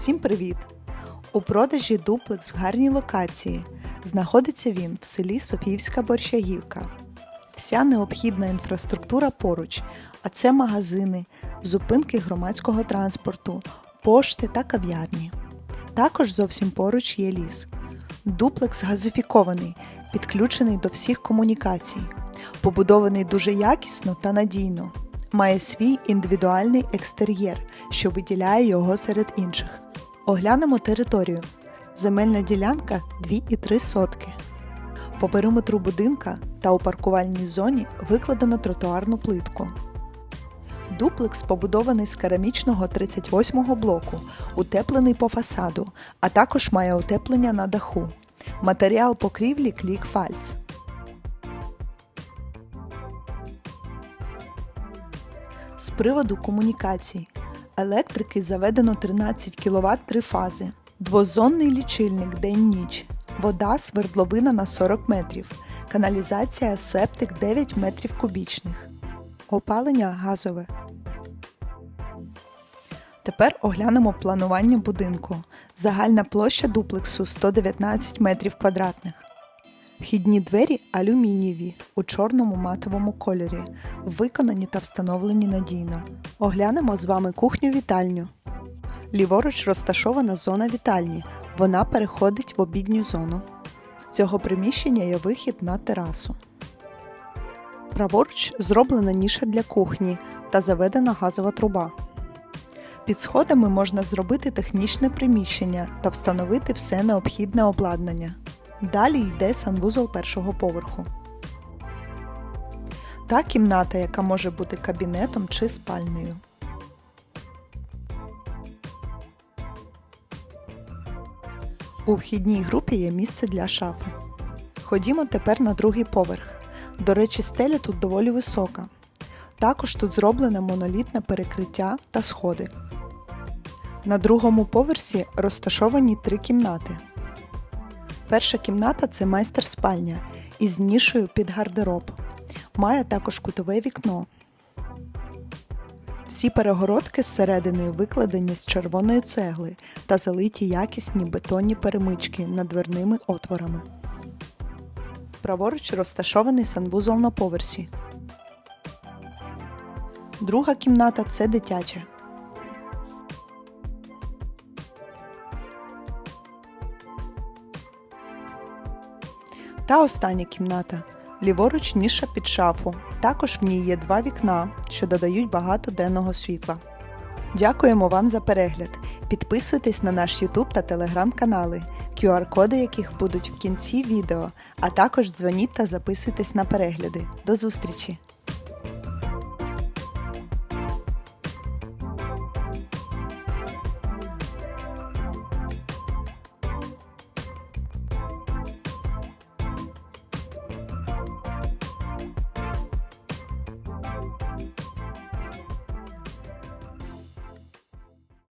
Всім привіт! У продажі дуплекс в гарній локації. Знаходиться він в селі Софіївська Борщагівка. Вся необхідна інфраструктура поруч, а це магазини, зупинки громадського транспорту, пошти та кав'ярні. Також зовсім поруч є ліс. Дуплекс газифікований, підключений до всіх комунікацій, побудований дуже якісно та надійно. Має свій індивідуальний екстер'єр, що виділяє його серед інших. Оглянемо територію. Земельна ділянка 2,3 сотки. По периметру будинка та у паркувальній зоні викладено тротуарну плитку. Дуплекс побудований з керамічного 38-го блоку, утеплений по фасаду, а також має утеплення на даху. Матеріал покрівлі клік-фальц. З приводу комунікацій. Електрики заведено 13 кВт три фази. Двозонний лічильник день-ніч. Вода свердловина на 40 метрів. Каналізація септик 9 метрів кубічних. Опалення газове. Тепер оглянемо планування будинку. Загальна площа дуплексу 119 метрів квадратних. Вхідні двері алюмінієві у чорному матовому кольорі, виконані та встановлені надійно. Оглянемо з вами кухню-вітальню. Ліворуч розташована зона вітальні. Вона переходить в обідню зону. З цього приміщення є вихід на терасу. Праворуч зроблена ніша для кухні та заведена газова труба. Під сходами можна зробити технічне приміщення та встановити все необхідне обладнання. Далі йде санвузол першого поверху. Та кімната, яка може бути кабінетом чи спальнею. У вхідній групі є місце для шафи. Ходімо тепер на другий поверх. До речі, стеля тут доволі висока. Також тут зроблене монолітне перекриття та сходи. На другому поверсі розташовані три кімнати. Перша кімната це майстер-спальня із нішею під гардероб. Має також кутове вікно. Всі перегородки зсередини викладені з червоної цегли та залиті якісні бетонні перемички над дверними отворами. Праворуч розташований санвузол на поверсі. Друга кімната це дитяча. Та остання кімната. Ліворуч ніша під шафу. Також в ній є два вікна, що додають багато денного світла. Дякуємо вам за перегляд. Підписуйтесь на наш YouTube та Telegram канали, QR-коди яких будуть в кінці відео, а також дзвоніть та записуйтесь на перегляди. До зустрічі!